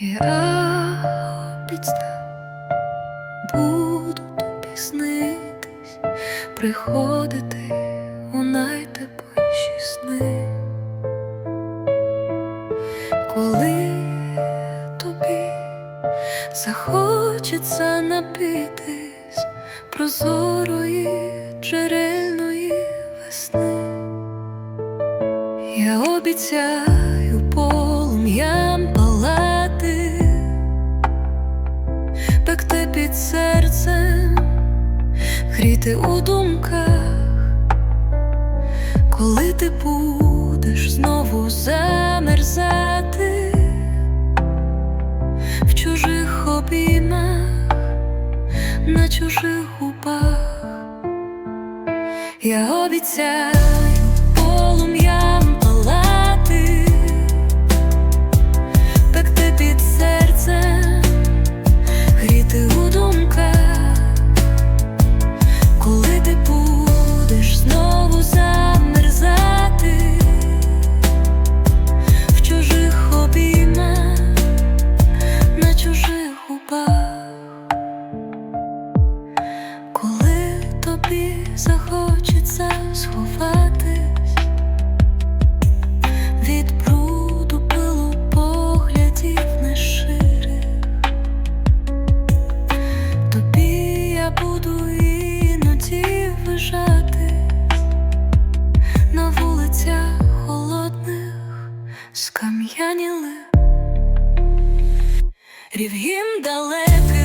Я обіцяю, буду тобі снитись, приходити у найтепліші сни, коли тобі захочеться напитись прозорої джерельної весни. Я обіцяю гріти у думках, коли ти будеш знову замерзати в чужих обіймах, на чужих губах. Я обіцяю тобі захочеться сховатись. Від бруду пилу поглядів неширих, тобі я буду іноді вижатись на вулицях холодних скам'янілих, рівгім далеких.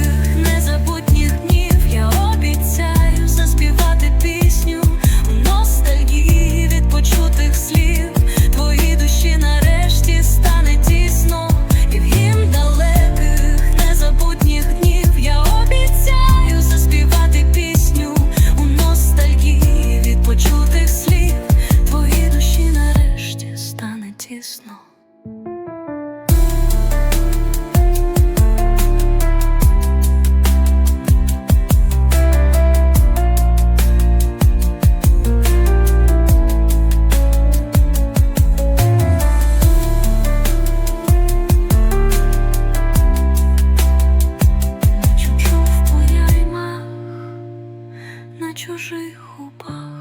ніжний снов. чужих губах.